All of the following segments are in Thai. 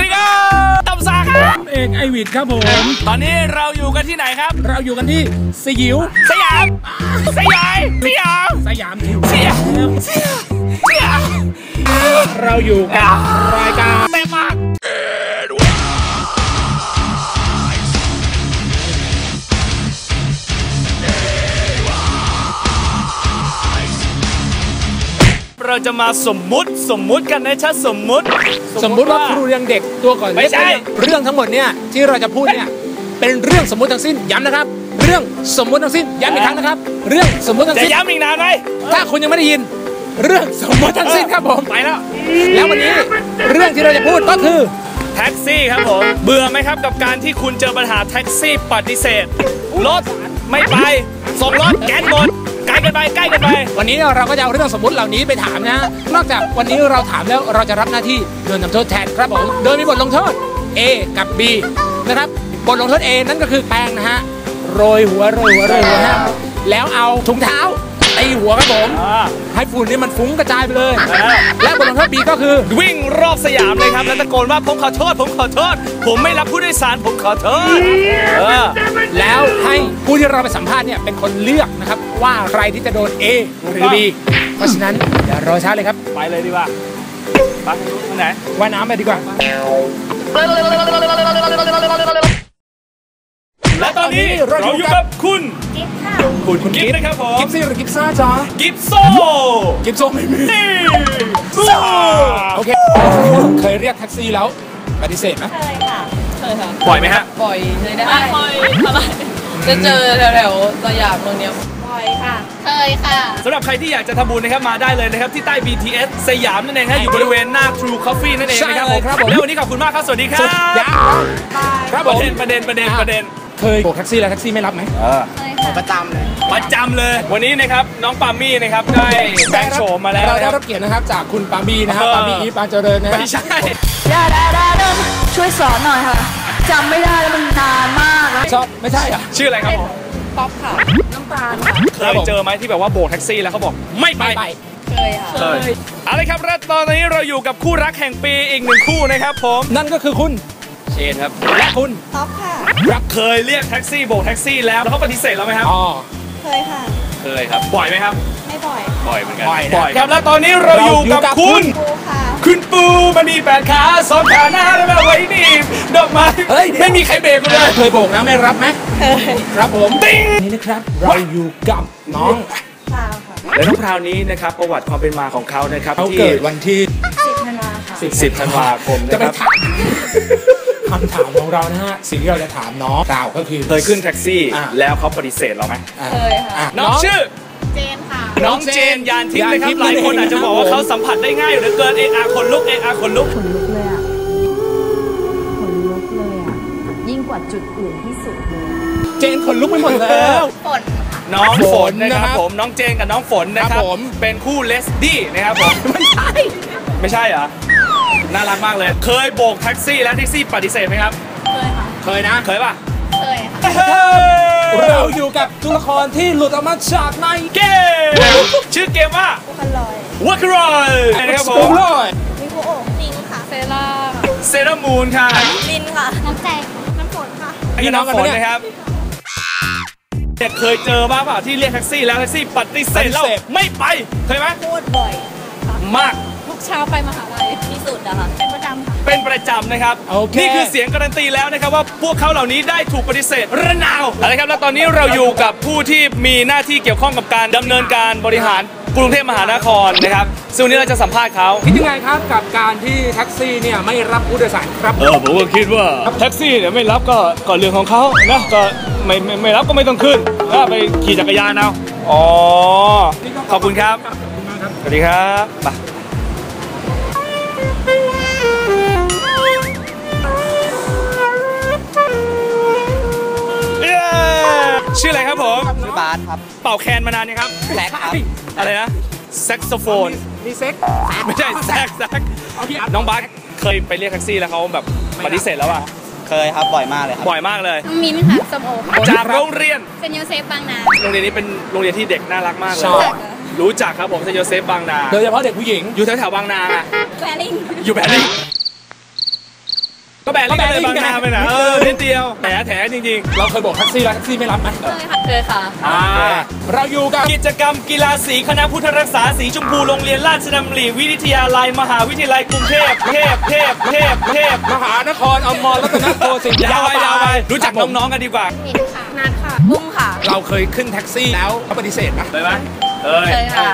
วัสดีครับตำซาครับเอกไอวิดครับผม ตอนนี้เราอยู่กันที่ไหนครับ เราอยู่กันที่สยิว สยาม สยามสยาม สยามทิวสยามสยามสยาม เราอยู่กับรายการเต็มมาก เราจะมาสมมุติสมมุติกันนะชาสมมุติ สมมุติว่าครูยังเด็กตัวก่อนไม่ใช่ เรื่องทั้งหมดเนี่ยที่เราจะพูดเนี่ยเป็นเรื่องสมมุติทั้งสิ้นย้ำนะครับ เรื่องสมมุติทั้งสิ้นย้ำอีกครั้งนะครับ เรื่องสมมุติทั้งจะสิ้นย้ำอีกนานไหมถ้าคุณยังไม่ได้ยิน เรื่องสมมุติทั้งสิ้นครับผมไปแล้ว แล้ววันนี้เรื่องที่เราจะพูดก็คือแท็กซี่ครับผมเบื่อไหมครับกับการที่คุณเจอปัญหาแท็กซี่ปฏิเสธรถไม่ไปส่งรถแก๊สหมด ใกล้กันไปใกล้กันไป วันนี้เราก็จะเอาเรื่องสมมติเหล่านี้ไปถามนะ นอกจากวันนี้เราถามแล้วเราจะรับหน้าที่โดนทำโทษแทนครับผม โดยมีบทลงโทษ A กับ B นะครับ บทลงโทษ A นั่นก็คือแป้งนะฮะ โรยหัวโรยหัวโรยหัวนะแล้วเอาถุงเท้า ตีหัวครับผมให้ฝุ่นนี่มันฟุ้งกระจายไปเลย และบทลงโทษ B ก็คือ วิ่งรอบสยามเลยครับ แล้วตะโกนว่าผมขอโทษ ผมขอโทษ ผมไม่รับผู้โดยสารผมขอโทษเออแล้วให้ผู้ที่เราไปสัมภาษณ์เนี่ยเป็นคนเลือกนะครับว่าใครที่จะโดน A หรือ B เพราะฉะนั้นอย่ารอช้าเลยครับ ไปเลยดีกว่าไปทางไหนว่ายน้ำไปดีกว่า และตอนนี้เราอยู่กับคุณคุณคุณกิฟต์นะครับผมกิฟซี่หรือกิฟซ่าจ๊ะกิฟโซกิฟโซไม่มีนี่โอเคเคยเรียกแท็กซี่แล้วปฏิเสธไหมเคยค่ะเคยค่ะปล่อยไหมฮะบ่อยเลยได้เคยทำไมจะเจอแถวๆสยามตรงเนี้ยบ่อยค่ะเคยค่ะสำหรับใครที่อยากจะทำบุญนะครับมาได้เลยนะครับที่ใต้ BTS สยามนั่นเองฮะอยู่บริเวณหน้า True Coffee นั่นเองนะครับผมแล้ววันนี้ขอบคุณมากครับสวัสดีครับยังครับปผระมเด็นประเด็นประเด็นประเด็น เคยโบกแท็กซี่แล้วแท็กซี่ไม่รับไหมเคยค่ะประจำเลย วันนี้นะครับน้องปามี่นะครับได้แปลงโฉมมาแล้วเรานะได้ครับรับเกียรตินะครับจากคุณปามีนะครับเออปามีอีฟปานเจริญนะฮะไม่ใช่ดาดาดาดาช่วยสอนหน่อยค่ะจำไม่ได้แล้วมันนานมากแล้วชอบไม่ใช่เหรอะชื่ออะไรครับผมป๊อปค่ะน้ำตาลค่ะเคยเจอไหมที่แบบว่าโบกแท็กซี่แล้วเขาบอกไม่ไปไม่ไปเคยค่ะเคยเอาเลยครับและตอนนี้เราอยู่กับคู่รักแห่งปีอีกหนึ่งคู่นะครับผมนั่นก็คือคุณ เชนครับ และคุณท็อปค่ะเคยเรียกแท็กซี่โบกแท็กซี่แล้วแล้วเขาปฏิเสธเราไหมครับอ๋อเคยค่ะ เคยครับบ่อยไหมครับ ไม่บ่อยบ่อยเหมือนกันบ่อยนะ บ่อยครับแล้วตอนนี้เราอยู่กับเราอยู่กับคุณ ปูค่ะ คุณปูมันมีแปดขาสองขาหน้าแล้วแบบไว้นี่ดอกไม้เฮ้ย ไม่มีใครเบรกกูเลยเคยโบกแล้วไม่รับไหมเคยครับผมติ้งนี่นะครับ เราอยู่กับน้องพาวค่ะและน้องพราวนี้นะครับประวัติความเป็นมาของเขานะครับเขาที่เกิดวันที่ สิบธันวาค่ะ 10ธันวาคมจะนะไปครับ ถาม คำถามของเรานะฮะสิ่งที่เราจะถามน้องกล่าวก็คือ เคยขึ้นแท็กซี่อะ แล้วเขาปฏิเสธเราไหมอะเคยค่ะ อะน้องชื่อ เจนค่ะ น้องเจนยานทิพย์นะคยานทิรับพย์หลายคนนั่นเองอาจจะบอกว่าเขาสัมผัสได้ง่ายเหลือเกินเอะอะคนลุกเอะอะคนลุก ขนลุกเลยอะขนลุกเลยอะ ยิ่งกว่าจุดอื่นที่สุดเลยอะเจนขนลุกไปหมดแล้ว ฝนน้องฝฝนนนะคนะครัรับบผมน้องเจนกับน้องฝนนะคครัรับบผม เป็นคู่เลสดี้นะครับผมไม่ใช่ไม่ใช่เหรอ น่ารักมากเลย เคยโบกแท็กซี่แล้วแท็กซี่ปฏิเสธไหมครับ เคยค่ะ เคยนะ เคยป่ะ เคยค่ะ เราอยู่กับตัวละครที่หลุดออกมาจากในเกม ชื่อเกมว่าปูคันลอยวัครอยนะครับผสกูมลอยมิโกโอะปิงค่ะ เซล่าเซรามูนค่ะลินค่ะ น้ำแจงน้ำฝนค่ะไอ้น้องฝนนะครับเนี่ยเคยเจอบ้างเปล่าที่เรียกแท็กซี่แล้วแท็กซี่ปฏิเสธเราไม่ไป เคยไหมพูดบ่อย มากทุก เช้าไปมหาลัยที่สุดอะค่ะเป็นประจำค่ะเป็นประจำนะครับ โอเค นี่คือเสียงการันตีแล้วนะครับว่าพวกเขาเหล่านี้ได้ถูกปฏิเสธระนาวเอาละครับ แล้วตอนนี้เราอยู่กับผู้ที่มีหน้าที่เกี่ยวข้องกับการดำเนินการบริหารกรุงเทพมหานครนะครับ ซึ่งวันนี้เราจะสัมภาษณ์เขาคิดยังไงครับกับการที่แท็กซี่เนี่ยไม่รับผู้โดยสารครับ เออผมก็คิดว่าแท็กซี่เนี่ยไม่รับก็ก็เรื่องของเขานะก็ไม่ไม่ไม่รับก็ไม่ต้องขึ้นก็ไปขี่จักรยานเอาอ๋อขอบคุณครับสวัสดีครับไป ชื่ออะไรครับผมชื่อบาสครับ เป่าแคนมานานยังครับแซกครับ อะไรนะแซกโซโฟน มีเซ็กไม่ใช่แซกแซกเอาพี่อัดน้องบาสเคยไปเรียกแท็กซี่แล้วเขาแบบปฏิเสธแล้วอะเคยครับ บ่อยมากเลยครับบ่อยมากเลยน้องมิ้นท์ค่ะสมโอค่ะจากโรงเรียนเซนโยเซฟบางนา โรงเรียนนี้เป็นโรงเรียนที่เด็กน่ารักมากเลยชอบรู้จักครับผมเซนโยเซฟบางนา โดยเฉพาะเด็กผู้หญิงอยู่แถวๆบางนาอะแฟลิงอยู่แบ บนี้ดนี่ก็เลยบางนาไปไหนเออนิดเดียวแถแถจริงเราเคยบอกแท็กซี่แล้วแท็กซี่ไม่รับไหมเคยค่ะๆอ่าเราอยู่กับกิจกรรมกีฬาสีคณะพุทธรักษาสีชมพูโรงเรียนราชดำริวิทยาลัยมหาวิทยาลัยกรุงเทพเทพเทพเทพเทพมหานครอมรรัตนโกสินทร์ยาวไปยาวไปรู้จักคบผมน้องๆกันดีกว่านัดค่ะบุ้งค่ะ เราเคยขึ้นแท็กซี่แล้วเขาปฏิเสธไหมไปไหมเอ้ยเคยค่ะ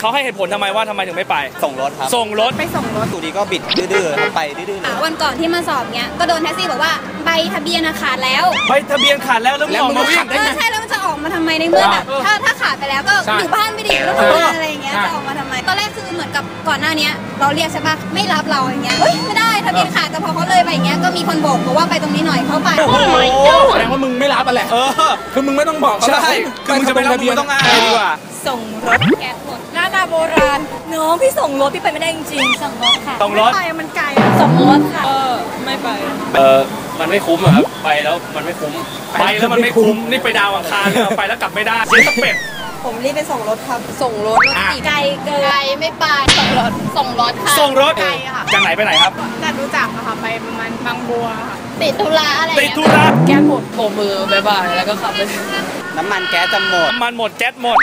เขาให้เหตุผลทำไมว่าทำไมถึงไม่ไป ส่งรถครับส่งรถ ไปส่งรถอยู่ดีก็บิดดื้อๆครับไปดื้อๆเลยวันก่อนที่มาสอบเนี้ยก็โดนแท็กซี่บอกว่าใบทะเบียนอะขาดแล้วไปทะเบียนขาดแล้วแล้วมึงออกมาวิ่ง เออใช่แล้วมันจะออกมาทำไมในเมื่อแบบถ้าถ้าขาดไปแล้วก็อยู่บ้านไม่ดีแล้วทำงานอะไรอย่างเงี้ยจะออกมาทำไมตอนแรกคือเหมือนกับก่อนหน้าเนี้ยเราเรียกใช่ปะไม่รับเราอย่างเงี้ยเฮ้ยไม่ได้ทะเบียนขาดแต่พอเขาเลยไปอย่างเงี้ยก็มีคนโบกบอกว่าไปตรงนี้หน่อยเขาไปโอ้โหแสดงว่ามึงไม่รับอะแหละ เออ คือมึงไม่ต้องบอกเขาหรอกใช่คือมึงจะไปรับมึงไม่ต้องอ้างเลยดีกว่า ส่งรถแก๊สหมดหน้าตาโบราณน้องพี่ส่งรถพี่ไปไม่ได้จริงๆส่งรถค่ะส่งรถไปมันไกลส่งรถค่ะเออไม่ไป เออมันไม่คุ้มอะครับ ไปแล้วมันไม่คุ้ม ไปแล้วมันไม่คุ้ม นี่ไปดาวอังคารเลยไปแล้วกลับไม่ได้เสียสเปด ผมรีบไปส่งรถครับ ส่งรถอะไกลเกินไกลไม่ไปส่งรถส่งรถค่ะส่งรถไกลค่ะจากไหนไปไหนครับจัดรู้จักอะค่ะไปประมาณบางบัวค่ะ ติดธุระอะไรติดธุระแก้หมดโบกมือบายบายแล้วก็ขับไปน้ำมันแก๊สจะหมด น้ำมันหมดแก๊สหมด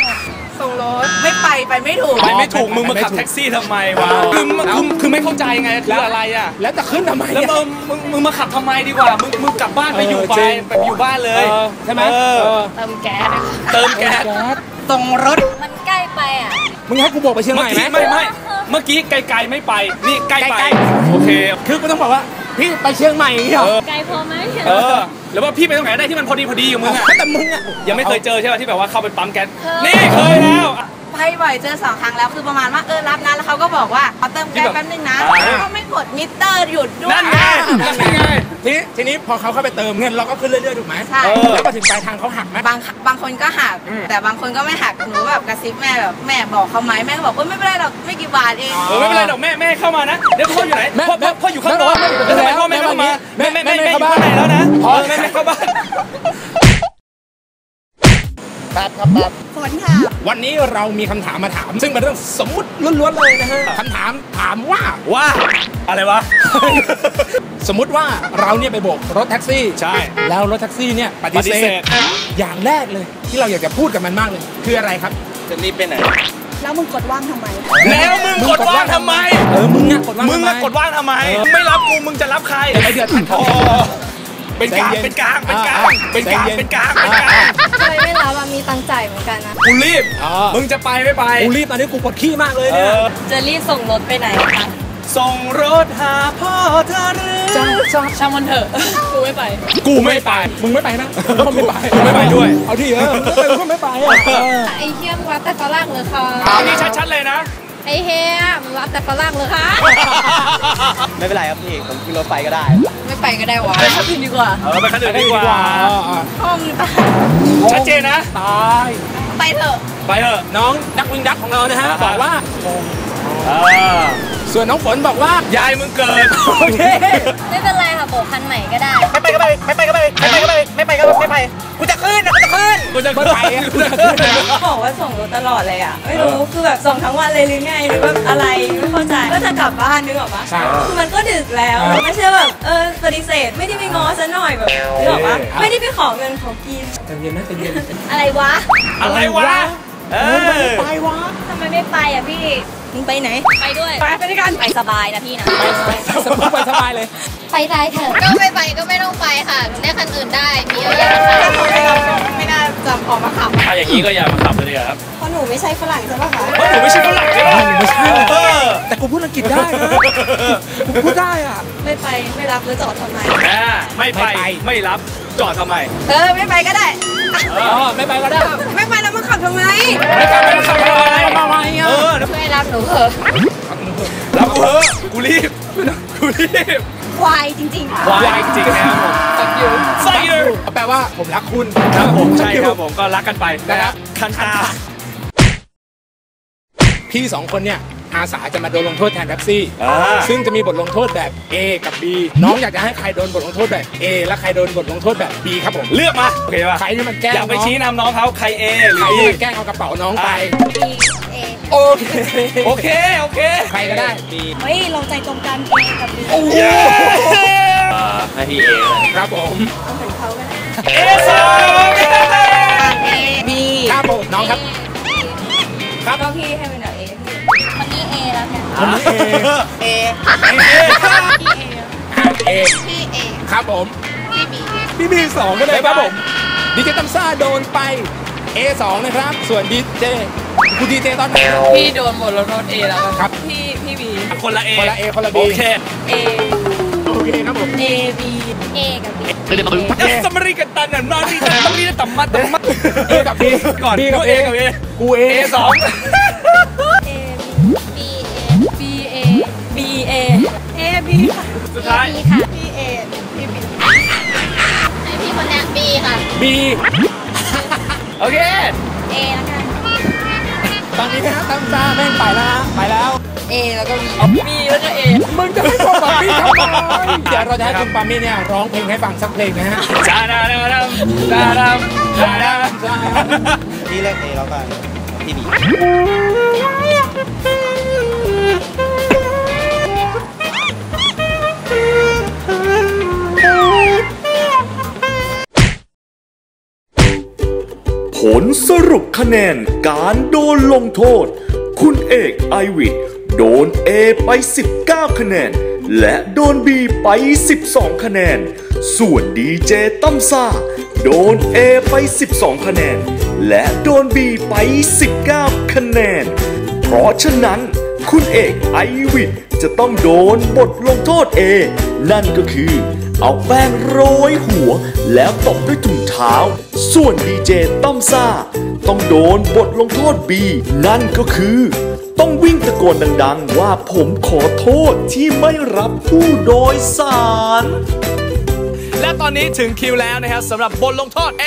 ส่งรถไม่ไปไปไม่ถูก ไปไม่ถูกมึงมาขับแท็กซี่ทำไมวะคือคือคือไม่เข้าใจไงคืออะไรอะ แล้วจะขึ้นทำไมแล้วเนี่ยมึงมึงมึงมาขับทำไมดีกว่า มึงมึงกลับบ้านไปอยู่เออไปจริงไปอยู่บ้านเลยเออใช่ไหมเออเออเติมแก๊สนะคะเติมแก๊สส่งรถมันใกล้ไปอะมึงให้กูบอกไปเชียงใหเมื่อม่ไหมกี้ไม่ไม่เมื่อกี้ไกลๆไม่ไปนี่ใกล้ไปใกล้โอเค คือกูต้องบอกว่าพี่ไปเชียงใหม่อย่างงี้เหรอเออไกลพอไหมเออ หรือว่าพี่ไปตรงไหนได้ที่มันพอดีพอดีกับมึงอะแต่มึงอะยังไม่เคยเจอใช่ป่ะที่แบบว่าเข้าไปปั๊มแก๊สนี่เคยแล้ว ไปบ่อยเจอสองครั้งแล้วคือประมาณว่าเออรับนะแล้วเขาก็บอกว่าขอเติมแก๊สแป๊บนึงนะอ่าแล้วก็ไม่กดมิเตอร์หยุดด้วยนั่นไงนั่นไงทีนี้ทีนี้พอเขาเข้าไปเติมเงินเราก็ขึ้นเรื่อยๆถูกไหมใช่เออแล้วพอถึงปลายทางเขาหักไหมบางบางคนก็หัก แต่บางคนก็ไม่หักหนูแบบกระซิบแม่แบบแม่บอกเขาไหมแม่ก็บอกเออไม่เป็นไรหรอกไม่กี่บาทเองเออไม่เป็นไรหรอกแม่แม่ให้เข้ามานะเดี๋ยวพ่ออยู่ไหนแม่พ่อพ่อพ่ออยู่ข้างนอกแม่แล้วทำไมพ่อไม่เข้ามาแม่แม่แม่แม่แม่แม่อยู่เข้าข้างในบ้านแล้วนะอ๋อเออแม่แม่เข้าบ้าน ฝนค่ะ วันนี้เรามีคำถามมาถาม ซึ่งเป็นเรื่องสมมุติล้วนๆเลยนะฮะคำถามถามว่าว่าอะไรวะ สมมุติว่าเราเนี่ยไปโบกรถแท็กซี่ใช่ แล้วรถแท็กซี่เนี่ยปฏิปฏิเสเสธธอย่างแรกเลยที่เราอยากจะพูดกับมันมากเลย คืออะไรครับจะรีบไปไหนแล้วมึงกดว่างทำไม แล้วมึงกดว่างทำไม เออ มึงอะกดว่างมึงทำไอะกดว่างทำไมมึงไม่รับกู มึงจะรับใครไอเดือดขัดคอ๋ออ เป็นกลางใจเย็นเป็นกลางเป็นกลางอ่าเป็นกลางใจเย็นเป็นกลางเป็นกลางทำไมไม่รับอะมีตังค์จ่ายเหมือนกันนะกูรีบอ่ามึงจะไปไม่ไปกูรีบตอนนี้กูปวดขี้มากเลยเอเนี่ยอจะรีบส่งรถไปไหนคะส่งรถหาพ่อเธอหรือช่างมันเถอะกูไม่ไป กูไม่ไป มึงไม่ไปนะกูก็ไม่ไปกูไม่ไปด้วย เอาที่เออมึงไม่ไปกูก็ไม่ไปอะเออไอ้เฮียมงรับแต่ฝรั่งเลยค่ะเอานี่ชัดๆเลยนะ ไอ้เฮียมงรับแต่ฝรั่งเลยค่ะไม่เป็นไรครับพี่ผมขึ้นรถไฟก็ได้ ไม่ไปก็ได้วะไปขับผิดดีกว่า เออไปคันอื่นดีกว่าห้องตาชัดเจนนะตายไปเถอะไปเถอะน้องดักวิงดักของเรานะฮะอ่าบอกว่าเออส่วนน้องฝนบอกว่ายายมึงเกิดโอเคไม่เป็นไรค่ะโบกคันใหม่ก็ได้ไม่ไปก็ไปไม่ไปก็ไปไม่ไปก็ไป กูจะขึ้นกูจะเมื่อไหร่อะกูจะขึ้นบอกว่าส่งรถตลอดเลยอะ ไม่รู้ คือแบบส่งทั้งวันเลยหรือไงหรือว่าอะไร ไม่เข้าใจ ก็จะกลับบ้านนึกออกปะใช่คือมันก็ดึกแล้วอ่าไม่ใช่แบบเออปฏิเสธ ไม่ได้ไปง้อซะหน่อยแบบนึกออกปะอ่าไม่ได้ไปขอเงินขอกินใจเย็นนะใจเย็นอะไรวะ อะไรวะเออไปวะทำไมไม่ไปอะพี่มึงไปไหน ไปด้วย ไปไปด้วยกัน ไปสบายนะพี่นะสบายไปสบายเลย ไปได้เถอะ ก็ไม่ไปก็ไม่ต้องไปค่ะ หนูเรียกคันอื่นได้ มีเยอะแยะค่ะ ไม่น่าจะออกมาขับถ้าอย่างนี้ก็อย่ามาขับเลยครับเพราะหนูไม่ใช่ฝรั่งใช่ปะคะเพราะหนูไม่ใช่ฝรั่งใช่ไหมไม่ใช่เออแต่กูพูดอังกฤษได้นะกูพูดได้อะ ไม่ไปไม่รับแล้วจอดทำไมอ่าไม่ไปไม่ไปไม่รับจอดทำไม เออไม่ไปก็ได้อ๋อไม่ไปก็ได้ ไม่ไปแล้วมาขับทำไมไม่ไปไม่ขับอะไรมาไว้เออะอช่วยรับหนูเถอะรับกูเถอะกูรีบกูรีบ ควายจริงๆ วายจริงๆนะครับผมสักยูสักยูแปลว่าผมรักคุณครับผมใช่ครับผมก็รักกันไปนะครับคันตาพี่สองคนเนี่ยอาสาจะมาโดนลงโทษแทนแท็กซี่อ่าซึ่งจะมีบทลงโทษแบบ A กับ B น้องอยากจะให้ใครโดนบทลงโทษแบบ A และใครโดนบทลงโทษแบบ B ครับผมเลือกมาโอเคป่ะใครที่มันแกล้งอยากไปน้องชี้นำน้องเขาใครเอหรือใครบีที่มันแกล้งเอากระเป๋าน้องไป B A โอเค โอเค โอเค ใครก็ได้เฮ้ย เราใจตรงกัน A กับ B เย้ให้พี่เอเลยครับผมเอสอง B ครับผมน้องครับ ครับก็พี่ให้เป็นแบบ A วันนี้ A แล้วกันคนนี้เอ เอ เอ พี่ A ครับผม พี่ B พี่บีสองก็ได้ครับผม ดีเจตั้มซ่าโดนไป A2 นะครับ ส่วนดีเจ คุณดีเจตอนไหนพี่โดนหมดแล้วโดน A แล้วกันครับพี่พี่บีคนละเอคนละ A คนละ B โอเค A โอเคครับผม A B A กับ B เอสมริกันตันน่ะนอนนี่ต้องนี่ต่ำมัดต่ำมัดเอกับ B ก่อน B กับเอ A กับเอกูเอเอสอง A B B A B A A B ค่ะสุดท้าย B ค่ะพี่ A พี่ B ให้พี่คนเนี้ย B ค่ะ B โอเค A แล้วกัน ตอนนี้นะตั้มซ่าแม่งไปแล้วฮะไปแล้ว A แล้วก็ B B แล้วก็ A มึงจะให้ผมปามี่ทำไมเดี๋ยวเราจะให้คุณปามี่เนี่ยร้องเพลงให้ฟังสักเพลงนะฮะจาดาดาดำจาดำจาดำพี่เลือกเอแล้วกันพี่บีผ ลสรุปคะแนนการโดนลงโทษ คุณเอกไอวิทโดน A ไป 19 คะแนน และโดน B ไป 12 คะแนน ส่วนดีเจตั้มซ่า โดน A ไป 12 คะแนน และโดน B ไป 19 คะแนน เพราะฉะนั้น คุณเอกไอวิทจะต้องโดนบทลงโทษ A นั่นก็คือ เอาแป้งโรยหัว แล้วตบด้วยถุงเท้า ส่วนดีเจต้อมซ่า ต้องโดนบทลงโทษ B นั่นก็คือ ต้องวิ่งตะโกนดังๆ ว่าผมขอโทษที่ไม่รับผู้โดยสาร และตอนนี้ถึงคิวแล้วนะครับสำหรับบทลงโทษ A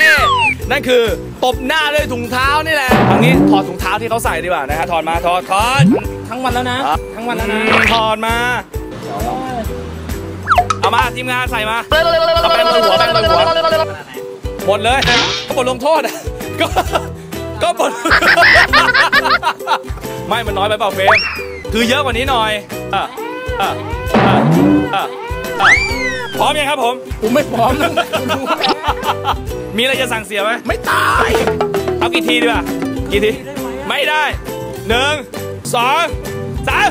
นั่นคือตบหน้าด้วยถุงเท้านี่แหละเอางี้ถอดถุงเท้าที่เขาใส่ดีกว่านะฮะถอดมาถอดถอดทั้งวันแล้วนะครับทั้งวันแล้วนะอืมถอดมา เอามาทีมงานใส่มาเอาแป้งโรยหัวแป้งโรยหัวหมดเลยก็บทลงโทษอะก็ก็บทไม่มันน้อยไปเปล่าเฟรมคือเยอะกว่านี้หน่อยอะอะอะอะอะพร้อมยังครับผมกูไม่พร้อมนะคุณรู้ไหมมีอะไรจะสั่งเสียไหมไม่ตายเอากี่ทีดีกว่ากี่ทีไม่ได้หนึ่งสองสาม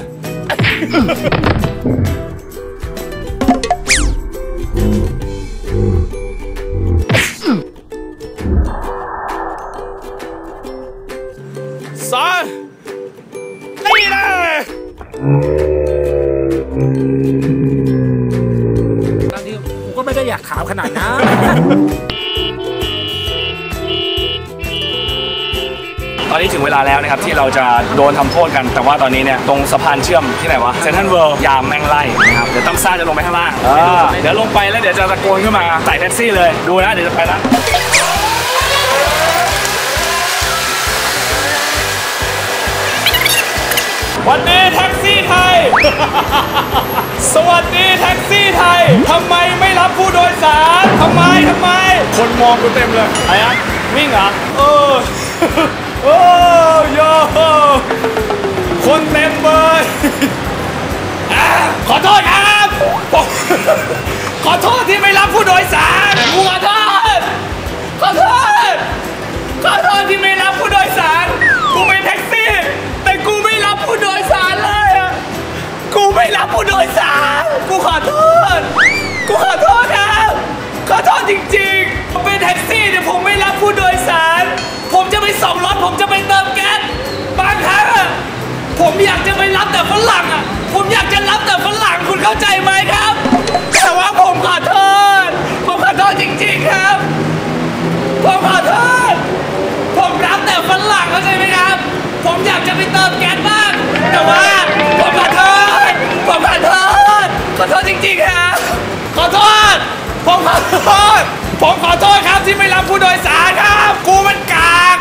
นาดนั้นตอนนี้ถึงเวลาแล้วนะครับที่เราจะโดนทำโทษกัน แต่ว่าตอนนี้เนี่ยตรงสะพานเชื่อมที่ไหนวะเซนทรัลเวิลด์ยามแม่งไล่นะครับเดี๋ยวตั้มซ่าจะลงไปข้างล่างเดี๋ยวลงไปแล้วเดี๋ยวจะตะโกนขึ้นมาใส่แท็กซี่เลยดูนะเดี๋ยวจะไปละ วันนี้แท็กซี่ไทย สวัสดีแท็กซี่ไทยทำไมไม่รับผู้โดยสารทำไมทำไม คนมองกูเต็มเลยอะไรอะวิ่งเหรอเออโอ้โยคนเต็มเลยอะขอโทษครับผมขอโทษที่ไม่รับผู้โดยสารกูขอโทษขอโทษ โดยสารกูขอโทษ กูขอโทษครับขอโทษจริงๆ ผมเป็นแท็กซี่เนี่ยผมไม่รับผู้โดยสาร ผมจะไปส่งรถผมจะไปเติมแก๊สบางครั้งอะผมอยากจะไปรับแต่ฝรั่งอะผมอยากจะรับแต่ฝรั่งคุณเข้าใจไหมครับ แต่ว่าผมขอโทษ ผมขอโทษจริง ๆครับ ผมขอโทษ ผมรับแต่ฝรั่งเข้าใจไหมครับ ผมอยากจะไปเติมแก๊สบ้าง แต่ว่าผมขอโทษ ผมขอโทษขอโทษจริงๆครับขอโทษ ผมขอโทษ ผมขอโทษครับที่ไม่รับผู้โดยสารครับ กูมันกาก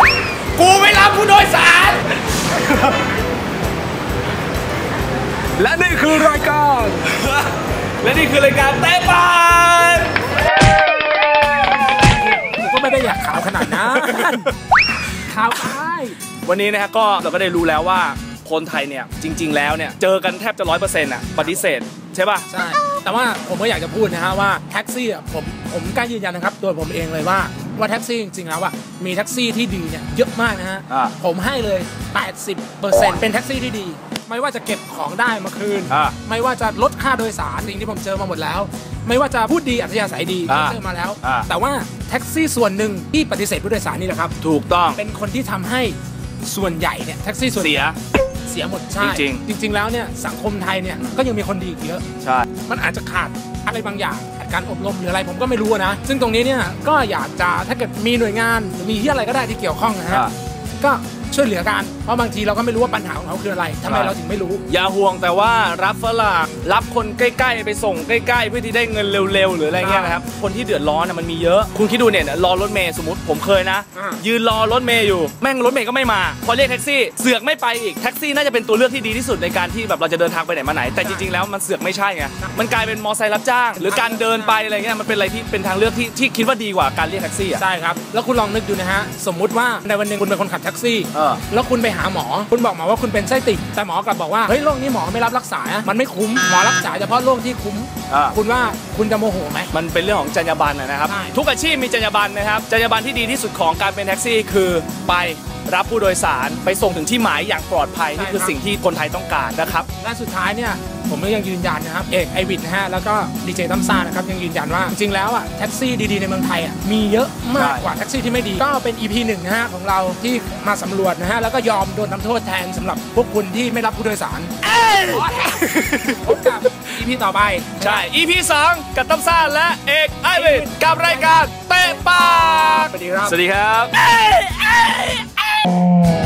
กูไม่รับผู้โดยสาร และนี่คือรายการ และนี่คือรายการเตะบอลกูก็ไม่ได้อยากขาวขนาดนั้นขาวตายวันนี้นะฮะก็เราก็ได้รู้แล้วว่า คนไทยเนี่ยจริง ๆ แล้วเนี่ยเจอกันแทบจะร้อยเปอร์เซ็นต์อะปฏิเสธใช่ป่ะ ใช่ แต่ว่าผมก็อยากจะพูดนะฮะว่าแท็กซี่อะผมผมกล้ายืนยันนะครับ ตัวผมเองเลยว่าว่าแท็กซี่จริงๆแล้วอะมีแท็กซี่ที่ดีเนี่ยเยอะมากนะฮะ อ่าผมให้เลย 80%เป็นแท็กซี่ที่ดี ไม่ว่าจะเก็บของได้มาคืน อ่าไม่ว่าจะลดค่าโดยสารสิ่งที่ผมเจอมาหมดแล้ว ไม่ว่าจะพูดดีอัธยาศัยดีอ่าเจอมาแล้ว อ่า แต่ว่าแท็กซี่ส่วนหนึ่งที่ปฏิเสธผู้โดยสารนี่แหละครับ ถูกต้อง เป็นคนที่ทำให้ส่วนใหญ่เนี่ยแท็กซี่ส่วนเสีย เสียหมดใช่จริงจริง ๆ แล้วเนี่ยสังคมไทยเนี่ยก็ยังมีคนดีอีกเยอะใช่มันอาจจะขาดอะไรบางอย่างขาดการอบรมหรืออะไรผมก็ไม่รู้นะ ซึ่งตรงนี้เนี่ยก็อยากจะถ้าเกิดมีหน่วยงานหรือมีที่อะไรก็ได้ที่เกี่ยวข้องนะฮะอ่าก็ช่วยเหลือกัน เพราะบางทีเราก็ไม่รู้ว่าปัญหาของเขาคืออะไรทำไมใช่เราถึงไม่รู้ อย่าห่วงแต่ว่ารับฝรั่งรับคนใกล้ๆ ไปส่งใกล้ๆ เพื่อที่ได้เงินเร็วๆ หรืออะไรเงี้ยนะครับ คนที่เดือดร้อนนะมันมีเยอะ คุณคิดดูเนี่ยรอรถเมย์สมมติผมเคยนะ อ่ายืนรอรถเมย์อยู่ แม่งรถเมย์ก็ไม่มา พอเรียกแท็กซี่เสือกไม่ไปอีก แท็กซี่น่าจะเป็นตัวเลือกที่ดีที่สุดในการที่แบบเราจะเดินทางไปไหนมาไหน แต่จริงๆแล้วมันเสือกไม่ใช่ไง มันกลายเป็นมอไซค์รับจ้าง หรือการเดินไปอะไรเงี้ยมันเป็นอะไรที่เป็นทางเลือกที่ที่คิดว่าดีกว่าการเรียกแท็กซี่อะ ใช่ครับ แล้วคุณลองนึกดูนะฮะ สมมุติว่าในวันหนึ่งคุณเป็นคนขับแท็กซี่ เออ แล้วคุณไปหาหมอ คุณบอกหมอว่าคุณเป็นไส้ติ่งแต่หมอกลับบอกว่าเฮ้ยโรคนี้หมอไม่รับรักษา มันไม่คุ้มหมอรักษาเฉพาะโรคที่คุ้มอ่า คุณว่าคุณจะโมโหไหม มันเป็นเรื่องของจรรยาบรรณนะครับ ใช่ ทุกอาชีพมีจรรยาบรรณนะครับจรรยาบรรณที่ดีที่สุดของการเป็นแท็กซี่ คือไปรับผู้โดยสารไปส่งถึงที่หมายอย่างปลอดภัยนี่คือสิ่งที่คนไทยต้องการนะครับ และสุดท้ายเนี่ยผมก็ยังยืนยันนะครับเอกไอวิทนะฮะแล้วก็ดีเจตั้มซ่านะครับยังยืนยันว่า จริงๆแล้วอะแท็กซี่ดีๆในเมืองไทยอะมีเยอะมากใช่กว่าแท็กซี่ที่ไม่ดี ก็เป็น EP หนึ่งนะฮะของเราที่มาสำรวจนะฮะแล้วก็ยอมโดนทำโทษแทนสำหรับพวกคุณที่ไม่รับผู้โดยสารพบกับ EP ต่อไป ใช่ EP 2 กับตั้มซ่าและเอกไอเวนกับรายการเตะปากสวัสดีครับ สวัสดีครับ